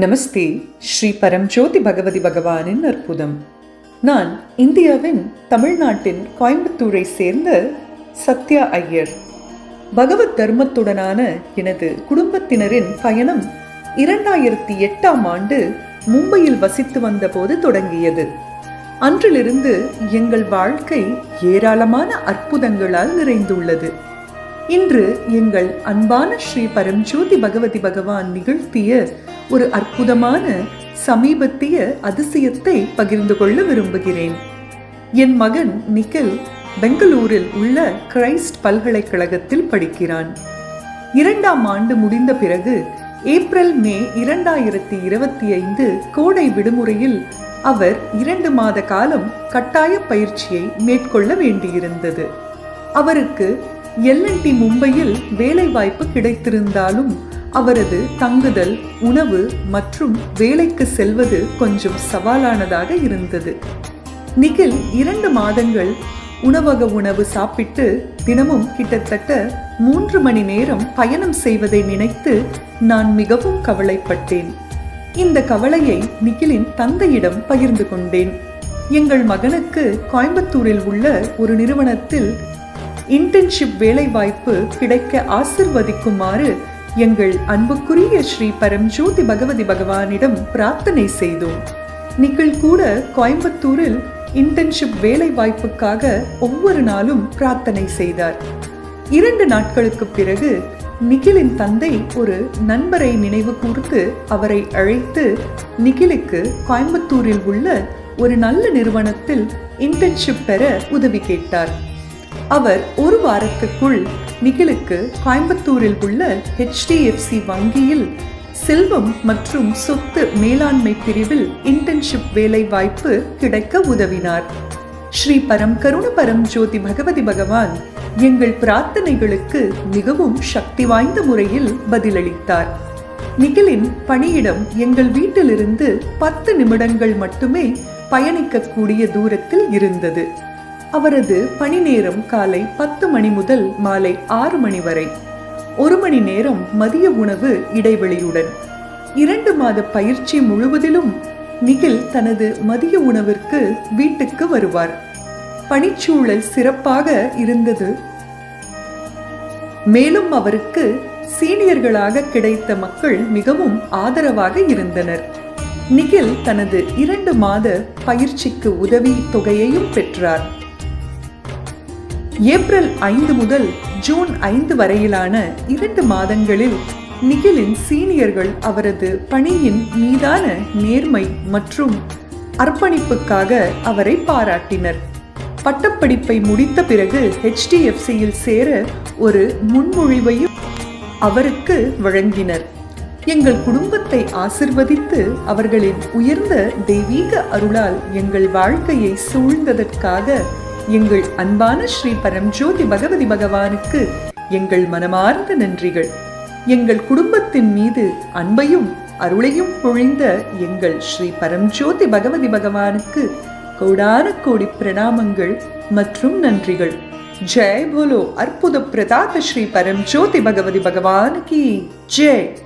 நமஸ்தே ஸ்ரீ பரம் ஜோதி பகவதி பகவானின் அற்புதம். நான் இந்தியாவின் தமிழ்நாட்டின் கோயம்புத்தூரை சேர்ந்த சத்யா ஐயர். பகவத் தர்மத்துடனான எனது குடும்பத்தினரின் பயணம் இரண்டாயிரத்தி எட்டாம் ஆண்டு மும்பையில் வசித்து வந்தபோது தொடங்கியது. அன்றிலிருந்து எங்கள் வாழ்க்கை ஏராளமான அற்புதங்களால் நிறைந்துள்ளது. இன்று எங்கள் அன்பான ஸ்ரீ பரம்ஜோதி பகவதி பகவான் நிகழ்த்திய ஒரு அற்புதமான சமீபத்திய அதிசயத்தை பகிர்ந்து கொள்ள விரும்புகிறேன். என் மகன் நிக்கில் பெங்களூரில் உள்ள கிரைஸ்ட் பல்கலைக்கழகத்தில் படிக்கிறான். இரண்டாம் ஆண்டு முடிந்த பிறகு ஏப்ரல் மே இரண்டாயிரத்தி இருபத்தி ஐந்து கோடை விடுமுறையில் அவர் இரண்டு மாத காலம் கட்டாய பயிற்சியை மேற்கொள்ள வேண்டியிருந்தது. அவருக்கு எல்என்டி மும்பையில் வேலைவாய்ப்பு கிடைத்திருந்தாலும் அவரது தங்குதல் உணவு மற்றும் வேலைக்கு செல்வது கொஞ்சம் சவாலானதாக இருந்தது. நிகில் இரண்டு மாதங்கள் உணவக உணவு சாப்பிட்டு தினமும் கிட்டத்தட்ட மூன்று மணி நேரம் பயணம் செய்வதை நினைத்து நான் மிகவும் கவலைப்பட்டேன். இந்த கவலையை நிகிலின் தந்தையிடம் பகிர்ந்து கொண்டேன். எங்கள் மகனுக்கு கோயம்புத்தூரில் உள்ள ஒரு நிறுவனத்தில் இன்டர்ன்ஷிப் வேலைவாய்ப்பு கிடைக்க ஆசிர்வதிக்குமாறு எங்கள் அன்புக்குரிய ஸ்ரீ பரம்ஜோதி பகவதி பகவானிடம் பிரார்த்தனை செய்தோம். நீங்கள் கூட கோயம்புத்தூரில் இன்டர்ன்ஷிப் வேலை வாய்ப்புக்காக ஒவ்வொரு நாளும் பிரார்த்தனை செய்தார். இரண்டு நாட்களுக்கு பிறகு நிகிலின் தந்தை ஒரு நண்பரை நினைவு கூர்ந்து அவரை அழைத்து நிகிலுக்கு கோயம்புத்தூரில் உள்ள ஒரு நல்ல நிறுவனத்தில் இன்டர்ன்ஷிப் பெற உதவி கேட்டார். அவர் ஒரு வாரத்துக்குள் நிகிலுக்கு கோயம்புத்தூரில் உள்ள ஹெச்டிஎஃப்சி வங்கியில் செல்வம் மற்றும் சொத்து மேலாண்மை பிரிவில் இன்டர்ன்ஷிப் வேலை வாய்ப்பு கிடைக்க உதவினார். ஸ்ரீ பரம் கருண பரம் ஜோதி பகவதி பகவான் எங்கள் பிரார்த்தனைகளுக்கு மிகவும் சக்தி வாய்ந்த முறையில் பதிலளித்தார். நிகிலின் பணியிடம் எங்கள் வீட்டிலிருந்து பத்து நிமிடங்கள் மட்டுமே பயணிக்கக்கூடிய தூரத்தில் இருந்தது. அவரது பணி நேரம் காலை பத்து மணி முதல் மாலை ஆறு மணி வரை. ஒரு மணி நேரம் மதிய உணவு இடைவெளியுடன். இரண்டு மாத பயிற்சி முழுவதிலும் நிகில் தனது மதிய உணவிற்கு வீட்டுக்கு வருவார். பணிச்சூழல் சிறப்பாக இருந்தது. மேலும் அவருக்கு சீனியர்களாக கிடைத்த மக்கள் மிகவும் ஆதரவாக இருந்தனர். நிகில் தனது இரண்டு மாத பயிற்சிக்கு உதவி தொகையையும் பெற்றார். ஏப்ரல் ஐந்து முதல் ஜூன் ஐந்து வரையிலான இரண்டு மாதங்களில் நிகிலின் சீனியர்கள் அவரது பணியின் மீதான நேர்மை மற்றும் அர்ப்பணிப்புக்காக அவரை பாராட்டினர். பட்டப்படிப்பை முடித்த பிறகு ஹெச்டிஎஃப்சியில் சேர ஒரு முன்மொழிவையும் அவருக்கு வழங்கினர். எங்கள் குடும்பத்தை ஆசிர்வதித்து அவர்களின் உயர்ந்த தெய்வீக அருளால் எங்கள் வாழ்க்கையை சூழ்ந்ததற்காக எங்கள் அன்பான ஸ்ரீ பரம்ஜோதி பகவதி பகவானுக்கு எங்கள் மனமார்ந்த நன்றிகள். எங்கள் குடும்பத்தின் மீது அன்பையும் அருளையும் பொழிந்த எங்கள் ஸ்ரீ பரம்ஜோதி பகவதி பகவானுக்கு கோடான கோடி பிரணாமங்கள் மற்றும் நன்றிகள். ஜெய் போலோ அற்புத பிரதாப ஸ்ரீ பரம்ஜோதி பகவதி பகவானுக்கு. ஜெய்.